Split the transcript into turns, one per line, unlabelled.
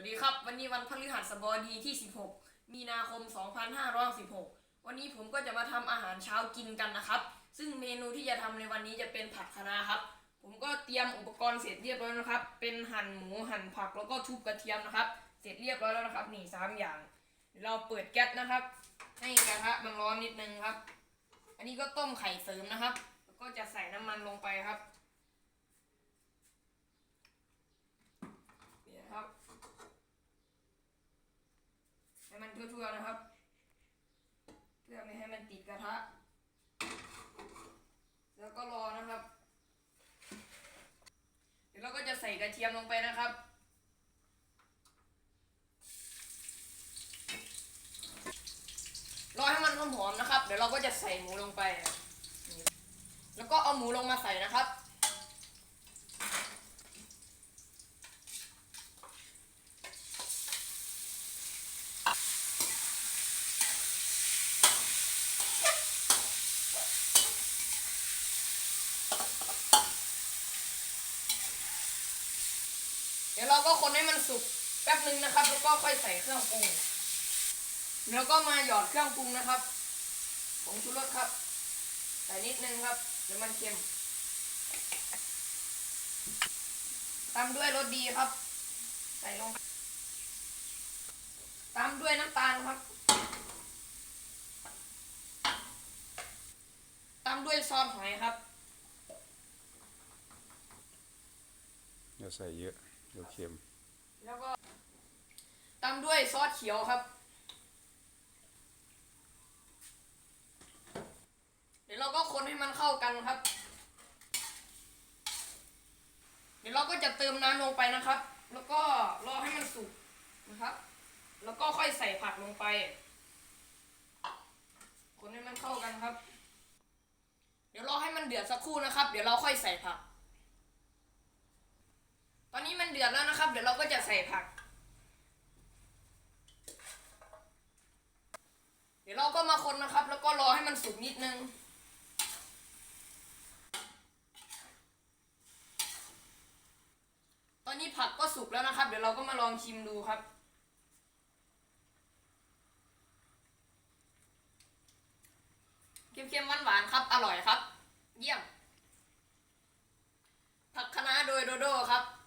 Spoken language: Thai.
วัสดีครับ วันนี้วันพฤหัสบดีที่ 16 มีนาคม 2566วันนี้ผมก็จะมาทำอาหารเช้ากินกันนะครับ ซึ่งเมนูที่จะทำในวันนี้จะเป็นผัดคะน้าครับ ผมก็เตรียมอุปกรณ์เสร็จเรียบร้อยนะครับ เป็นหั่นหมูหั่นผักแล้วก็ทุบกระเทียมนะครับ เสร็จเรียบร้อยแล้วนะครับนี่สามอย่างเดี๋ยวเราเปิดแก๊สนะครับ ให้กระทะมันร้อนนิดนึงครับ อันนี้ก็ต้มไข่เสริมนะครับ แล้วก็จะใส่น้ำมันลงไปครับนี่นะครับ ให้มัน ทั่วๆนะครับ เพื่อไม่ให้มันติดกระทะ แล้วก็รอนะครับ เดี๋ยวเราก็จะใส่กระเทียมลงไปนะครับรอให้มันหอมๆนะครับ เดี๋ยวเราก็จะใส่หมูลงไป แล้วก็เอาหมูลงมาใส่นะครับ เดี๋ยวเราก็คนให้มันสุกแป๊บนึงนะครับ แล้วก็ค่อยใส่เครื่องปรุงแล้วก็มาหยอดเครื่องปรุงนะครับผงชูรสครับ ใส่นิดนึงครับเดี๋ยวมันเค็มตามด้วยรสดีครับ ใส่ลง ตามด้วยน้ำตาลครับ ตามด้วยซอสหอยครับ
อย่าใส่เยอะ เดี๋ยวเค็ม
แล้วก็ตามด้วยซอสเขียวครับ เดี๋ยวเราก็คนให้มันเข้ากันครับ เดี๋ยวเราก็จะเติมน้ำลงไปนะครับ แล้วก็รอให้มันสุกนะครับ แล้วก็ค่อยใส่ผักลงไป คนให้มันเข้ากันครับ เดี๋ยวรอให้มันเดือดสักครู่นะครับ เดี๋ยวเราค่อยใส่ผัก ดือดแล้วนะครับ เดี๋ยวเราก็จะใส่ผัก เดี๋ยวเราก็มาคนนะครับ แล้วก็รอให้มันสุกนิดนึงตอนนี้ผักก็สุกแล้วนะครับ เดี๋ยวเราก็มาลองชิมดูครับเค็มๆหวานๆครับ อร่อยครับ เยี่ยมผักคะน้าโดยโดโดครับ